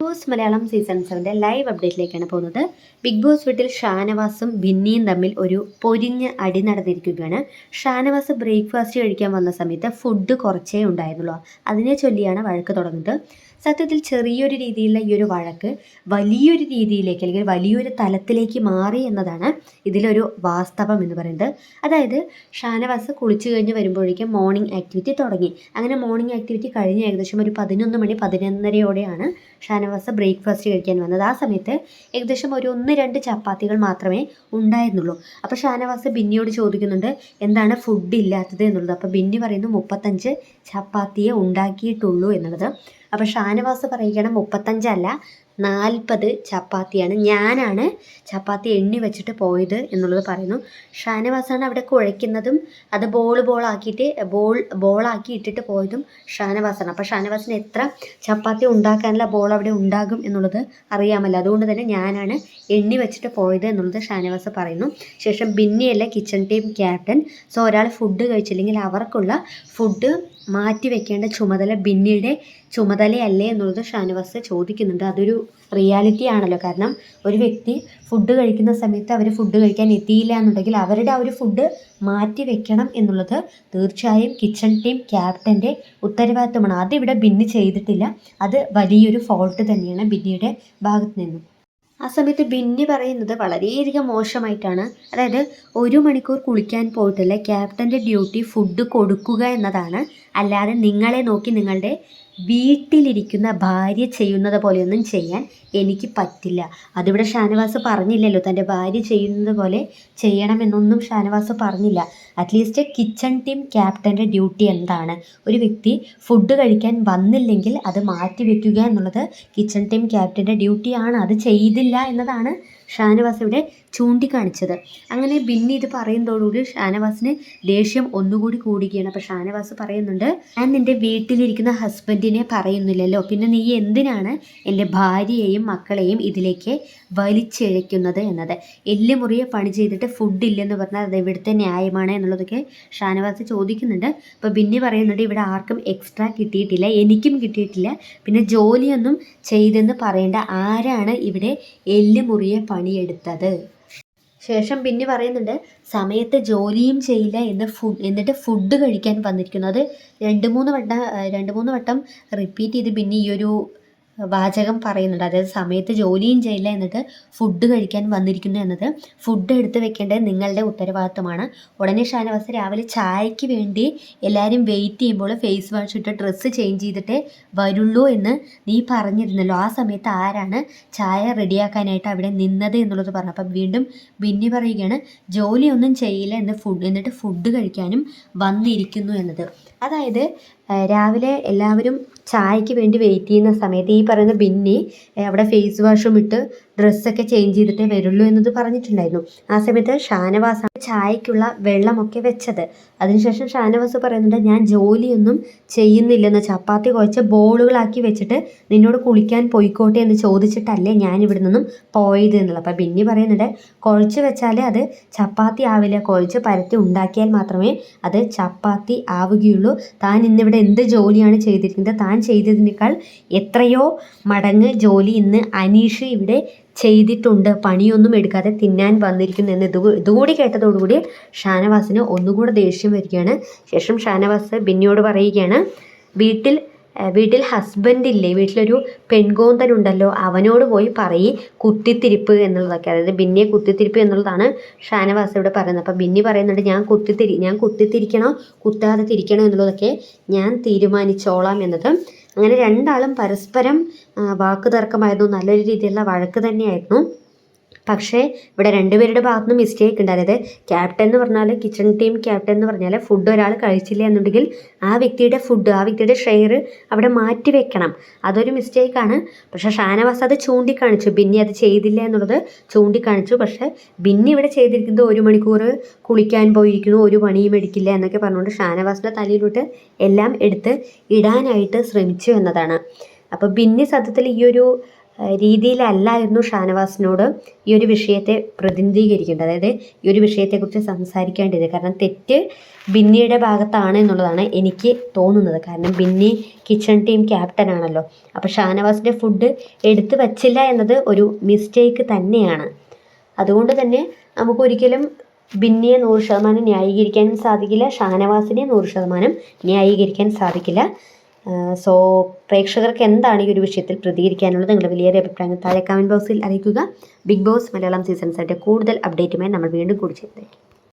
Boss Malayalam season സെവന്റെ live അപ്ഡേറ്റിലേക്കാണ് പോകുന്നത്. ബിഗ് ബോസ് വീട്ടിൽ ഷാനവാസും ബിന്നിയും തമ്മിൽ ഒരു പൊരിഞ്ഞ് അടി നടന്നിരിക്കുകയാണ്. ഷാനവാസ് ബ്രേക്ക്ഫാസ്റ്റ് കഴിക്കാൻ വന്ന സമയത്ത് ഫുഡ് കുറച്ചേ ഉണ്ടായിരുന്നുള്ളൂ. അതിനെ ചൊല്ലിയാണ് വഴക്ക് തുടങ്ങുന്നത്. സത്യത്തിൽ ചെറിയൊരു രീതിയിലുള്ള ഈ ഒരു വഴക്ക് വലിയൊരു രീതിയിലേക്ക് അല്ലെങ്കിൽ വലിയൊരു തലത്തിലേക്ക് മാറി എന്നതാണ് ഇതിലൊരു വാസ്തവം എന്ന് പറയുന്നത്. അതായത് ഷാനവാസ് കുളിച്ചു കഴിഞ്ഞ് വരുമ്പോഴേക്കും മോർണിംഗ് ആക്ടിവിറ്റി തുടങ്ങി. അങ്ങനെ മോർണിംഗ് ആക്ടിവിറ്റി കഴിഞ്ഞ് ഏകദേശം ഒരു പതിനൊന്ന് മണി പതിനൊന്നരയോടെയാണ് ഷാനവാസ് ബ്രേക്ക്ഫാസ്റ്റ് കഴിക്കാൻ വന്നത്. ആ സമയത്ത് ഏകദേശം ഒരു ഒന്ന് രണ്ട് ചപ്പാത്തികൾ മാത്രമേ ഉണ്ടായിരുന്നുള്ളൂ. അപ്പോൾ ഷാനവാസ് ബിന്നിയോട് ചോദിക്കുന്നുണ്ട് എന്താണ് ഫുഡ് ഇല്ലാത്തത് എന്നുള്ളത്? അപ്പോൾ ബിന്നി പറയുന്നു മുപ്പത്തഞ്ച് ചപ്പാത്തിയെ ഉണ്ടാക്കിയിട്ടുള്ളൂ എന്നുള്ളത്. അപ്പോൾ ഷാനവാസ് പറയുകയാണ് മുപ്പത്തഞ്ചല്ല. നാൽപ്പത് ചപ്പാത്തിയാണ്. ഞാനാണ് ചപ്പാത്തി എണ്ണി വെച്ചിട്ട് പോയത് എന്നുള്ളത് പറയുന്നു. ഷാനവാസാണ് അവിടെ കുഴയ്ക്കുന്നതും അത് ബോൾ ബോളാക്കിയിട്ട് ബോൾ ബോളാക്കി ഇട്ടിട്ട് പോയതും ഷാനവാസാണ്. അപ്പോൾ ഷാനവാസിന് എത്ര ചപ്പാത്തി ഉണ്ടാക്കാനുള്ള ബോൾ അവിടെ ഉണ്ടാകും എന്നുള്ളത് അറിയാമല്ലോ. അതുകൊണ്ട് തന്നെ ഞാനാണ് എണ്ണി വെച്ചിട്ട് പോയത് എന്നുള്ളത് ഷാനവാസ് പറയുന്നു. ശേഷം ബിന്നിയല്ല കിച്ചൺ ടീം ക്യാപ്റ്റൻ സോ ഒരാൾ ഫുഡ് കഴിച്ചില്ലെങ്കിൽ അവർക്കുള്ള ഫുഡ് മാറ്റി വെക്കേണ്ട ചുമതല ബിന്നിയുടെ ചുമതലയല്ലേ എന്നുള്ളത് ഷാനവാസ് ചോദിക്കുന്നുണ്ട്. അതൊരു റിയാലിറ്റി ആണല്ലോ. കാരണം ഒരു വ്യക്തി ഫുഡ് കഴിക്കുന്ന സമയത്ത് അവർ ഫുഡ് കഴിക്കാൻ എത്തിയില്ല എന്നുണ്ടെങ്കിൽ അവരുടെ ആ ഒരു ഫുഡ് മാറ്റി വെക്കണം എന്നുള്ളത് തീർച്ചയായും കിച്ചൺ ടീം ക്യാപ്റ്റന്റെ ഉത്തരവാദിത്വമാണ്. അതിവിടെ ബിന്നി ചെയ്തിട്ടില്ല. അത് വലിയൊരു ഫോൾട്ട് തന്നെയാണ് ബിന്നിയുടെ ഭാഗത്ത് നിന്നും. ആ സമയത്ത് ബിന്നി പറയുന്നത് വളരെയധികം മോശമായിട്ടാണ്. അതായത് ഒരു മണിക്കൂർ കുളിക്കാൻ പോയിട്ടില്ല. ക്യാപ്റ്റന്റെ ഡ്യൂട്ടി ഫുഡ് കൊടുക്കുക എന്നതാണ് അല്ലാതെ നിങ്ങളെ നോക്കി നിങ്ങളുടെ വീട്ടിലിരിക്കുന്ന ഭാര്യ ചെയ്യുന്നത് പോലെയൊന്നും ചെയ്യാൻ എനിക്ക് പറ്റില്ല. അതിവിടെ ഷാനവാസ് പറഞ്ഞില്ലല്ലോ തന്റെ ഭാര്യ ചെയ്യുന്നത് പോലെ ചെയ്യണമെന്നൊന്നും ഷാനവാസ് പറഞ്ഞില്ല. അറ്റ്ലീസ്റ്റ് കിച്ചൺ ടീം ക്യാപ്റ്റന്റെ ഡ്യൂട്ടി എന്താണ്? ഒരു വ്യക്തി ഫുഡ് കഴിക്കാൻ വന്നില്ലെങ്കിൽ അത് മാറ്റി വയ്ക്കുക എന്നുള്ളത് കിച്ചൺ ടീം ക്യാപ്റ്റന്റെ ഡ്യൂട്ടിയാണ് അത് ചെയ്തില്ല എന്നതാണ് ഷാനവാസ് ഇവിടെ ചൂണ്ടിക്കാണിച്ചത്. അങ്ങനെ ബിന്നി ഇത് പറയുന്നതോടുകൂടി ഷാനവാസിന് ദേഷ്യം ഒന്നുകൂടി കൂടുകയാണ്. അപ്പോൾ ഷാനവാസ് പറയുന്നുണ്ട് ഞാൻ നിന്റെ വീട്ടിലിരിക്കുന്ന ഹസ്ബൻഡിനെ പറയുന്നില്ലല്ലോ. പിന്നെ നീ എന്തിനാണ് എന്റെ ഭാര്യയെയും മക്കളെയും ഇതിലേക്ക് വലിച്ചിഴയ്ക്കുന്നത് എന്നത്? എല്ല് മുറിയെ പണി ചെയ്തിട്ട് ഫുഡ് ഇല്ലെന്ന് പറഞ്ഞാൽ അത് ഇവിടുത്തെ ന്യായമാണ് എന്നുള്ളതൊക്കെ ഷാനവാസ് ചോദിക്കുന്നുണ്ട്. അപ്പോൾ ബിന്നി പറയുന്നുണ്ട് ഇവിടെ ആർക്കും എക്സ്ട്രാ കിട്ടിയിട്ടില്ല. എനിക്കും കിട്ടിയിട്ടില്ല. പിന്നെ ജോലിയൊന്നും ചെയ്തെന്ന് പറയേണ്ട ആരാണ് ഇവിടെ എല്ല് മുറിയെ പണിയെടുത്തത്. ശേഷം പിന്നെ പറയുന്നുണ്ട് സമയത്ത് ജോലിയും ചെയ്യില്ല എന്ന് ഫുഡ് എന്നിട്ട് ഫുഡ് കഴിക്കാൻ വന്നിരിക്കുന്നത്. രണ്ട് മൂന്ന് വട്ടം രണ്ട് മൂന്ന് വട്ടം റിപ്പീറ്റ് ചെയ്ത് പിന്നെ ഈ ഒരു വാചകം പറയുന്നുണ്ട്. അതായത് സമയത്ത് ജോലിയും ചെയ്യില്ല എന്നിട്ട് ഫുഡ് കഴിക്കാൻ വന്നിരിക്കുന്നു എന്നത് ഫുഡ് എടുത്ത് വെക്കേണ്ടത് നിങ്ങളുടെ ഉത്തരവാദിത്തമാണ് ഉടനെ ഷാനവാസ് രാവിലെ ചായയ്ക്ക് വേണ്ടി എല്ലാവരും വെയിറ്റ് ചെയ്യുമ്പോൾ ഫേസ് വാഷ് ഇട്ട് ഡ്രസ്സ് ചേഞ്ച് ചെയ്തിട്ടേ വരുള്ളൂ എന്ന് നീ പറഞ്ഞിരുന്നല്ലോ. ആ സമയത്ത് ആരാണ് ചായ റെഡിയാക്കാനായിട്ട് അവിടെ നിന്നത് എന്നുള്ളത് പറഞ്ഞു. അപ്പം വീണ്ടും ബിന്നി പറയുകയാണ് ജോലിയൊന്നും ചെയ്യില്ല എന്ന് ഫുഡ് എന്നിട്ട് ഫുഡ് കഴിക്കാനും വന്നിരിക്കുന്നു എന്നത്. അതായത് രാവിലെ എല്ലാവരും ചായയ്ക്ക് വേണ്ടി വെയിറ്റ് ചെയ്യുന്ന സമയത്ത് ഈ പറയുന്ന ബിന്നി അവിടെ ഫേസ് വാഷും ഇട്ട് ഡ്രസ്സൊക്കെ ചേഞ്ച് ചെയ്തിട്ടേ വരുള്ളൂ എന്നത് പറഞ്ഞിട്ടുണ്ടായിരുന്നു. ആ സമയത്ത് ഷാനവാസാണ് ചായക്കുള്ള വെള്ളമൊക്കെ വെച്ചത്. അതിനുശേഷം ഷാനവാസ് പറയുന്നുണ്ട് ഞാൻ ജോലിയൊന്നും ചെയ്യുന്നില്ലെന്ന് ചപ്പാത്തി കുഴച്ച് ബോളുകളാക്കി വെച്ചിട്ട് നിന്നോട് കുളിക്കാൻ പോയിക്കോട്ടെ എന്ന് ചോദിച്ചിട്ടല്ലേ ഞാൻ ഇവിടെ നിന്നും പോയത് എന്നുള്ളത്. അപ്പം ബിന്നി പറയുന്നുണ്ട് കുഴച്ച് വെച്ചാലേ അത് ചപ്പാത്തി ആവില്ല. കുഴച്ച് പരത്തി ഉണ്ടാക്കിയാൽ മാത്രമേ അത് ചപ്പാത്തി ആവുകയുള്ളൂ. താൻ ഇന്നിവിടെ എന്ത് ജോലിയാണ് ചെയ്തിരിക്കുന്നത്? താൻ ചെയ്തതിനേക്കാൾ എത്രയോ മടങ്ങ് ജോലി ഇന്ന് അനീഷ് ഇവിടെ ചെയ്തിട്ടുണ്ട്. പണിയൊന്നും എടുക്കാതെ തിന്നാൻ വന്നിരിക്കുന്നു എന്ന് ഇത് ഇതുകൂടി കേട്ടതോടുകൂടി ഷാനവാസിന് ഒന്നുകൂടെ ദേഷ്യം വരികയാണ്. ശേഷം ഷാനവാസ് ബിന്നിയോട് പറയുകയാണ് വീട്ടിൽ വീട്ടിൽ ഹസ്ബൻഡ് ഇല്ലേ? വീട്ടിലൊരു പെൺകോന്തൻ ഉണ്ടല്ലോ അവനോട് പോയി പറയി കുത്തിത്തിരിപ്പ് എന്നുള്ളതൊക്കെ. അതായത് ബിന്നിയെ കുത്തിത്തിരിപ്പ് എന്നുള്ളതാണ് ഷാനവാസ് ഇവിടെ പറയുന്നത്. അപ്പം ബിന്നി പറയുന്നുണ്ട് ഞാൻ കുത്തിത്തിരി ഞാൻ കുത്തിത്തിരിക്കണോ? കുത്താതെ തിരിക്കണോ എന്നുള്ളതൊക്കെ ഞാൻ തീരുമാനിച്ചോളാം എന്നത് അങ്ങനെ രണ്ടാളും പരസ്പരം വാക്കുതർക്കമായിരുന്നു. നല്ലൊരു രീതിയിലുള്ള വഴക്ക് തന്നെയായിരുന്നു. പക്ഷേ ഇവിടെ രണ്ടുപേരുടെ ഭാഗത്തു നിന്ന് മിസ്റ്റേക്ക് ഉണ്ട്. അതായത് ക്യാപ്റ്റൻ എന്ന് പറഞ്ഞാൽ കിച്ചൺ ടീം ക്യാപ്റ്റൻ എന്ന് പറഞ്ഞാൽ ഫുഡ് ഒരാൾ കഴിച്ചില്ല എന്നുണ്ടെങ്കിൽ ആ വ്യക്തിയുടെ ഫുഡ് ആ വ്യക്തിയുടെ ഷെയർ അവിടെ മാറ്റി വെക്കണം. അതൊരു മിസ്റ്റേക്കാണ് പക്ഷേ ഷാനവാസ് അത് ചൂണ്ടിക്കാണിച്ചു. ബിന്നി അത് ചെയ്തില്ല എന്നുള്ളത് ചൂണ്ടിക്കാണിച്ചു. പക്ഷേ ബിന്നി ഇവിടെ ചെയ്തിരിക്കുന്നത് ഒരു മണിക്കൂർ കുളിക്കാൻ പോയിരിക്കുന്നു ഒരു പണിയും എടുക്കില്ല എന്നൊക്കെ പറഞ്ഞുകൊണ്ട് ഷാനവാസിന്റെ തലയിലോട്ട് എല്ലാം എടുത്ത് ഇടാനായിട്ട് ശ്രമിച്ചു എന്നതാണ്. അപ്പോൾ ബിന്നി സത്യത്തിൽ ഈ ഒരു രീതിയിലല്ലായിരുന്നു ഷാനവാസിനോട് ഈ ഒരു വിഷയത്തെ പ്രതിനിധീകരിക്കേണ്ടത്. അതായത് ഈ ഒരു വിഷയത്തെക്കുറിച്ച് സംസാരിക്കേണ്ടത് കാരണം തെറ്റ് ബിന്നിയുടെ ഭാഗത്താണ് എന്നുള്ളതാണ് എനിക്ക് തോന്നുന്നത്. കാരണം ബിന്നി കിച്ചൺ ടീം ക്യാപ്റ്റൻ ആണല്ലോ. അപ്പോൾ ഷാനവാസിന്റെ ഫുഡ് എടുത്തു വച്ചില്ല എന്നത് ഒരു മിസ്റ്റേക്ക് തന്നെയാണ്. അതുകൊണ്ട് തന്നെ നമുക്കൊരിക്കലും ബിന്നിയെ നൂറ് ശതമാനം ന്യായീകരിക്കാനും സാധിക്കില്ല ഷാനവാസിനെ നൂറ് ശതമാനം ന്യായീകരിക്കാൻ സാധിക്കില്ല. സോ പ്രേക്ഷകർക്ക് എന്താണ് ഈ ഒരു വിഷയത്തിൽ പ്രതികരിക്കാനുള്ളത്? നിങ്ങളുടെ വലിയൊരു അഭിപ്രായങ്ങൾ താഴെ കമന്റ് ബോക്സിൽ അറിയിക്കുക. ബിഗ് ബോസ് മലയാളം സീസൺ കൂടുതൽ അപ്ഡേറ്റുമായി നമ്മൾ വീണ്ടും കൂടി ചെയ്യുന്നതായിരിക്കും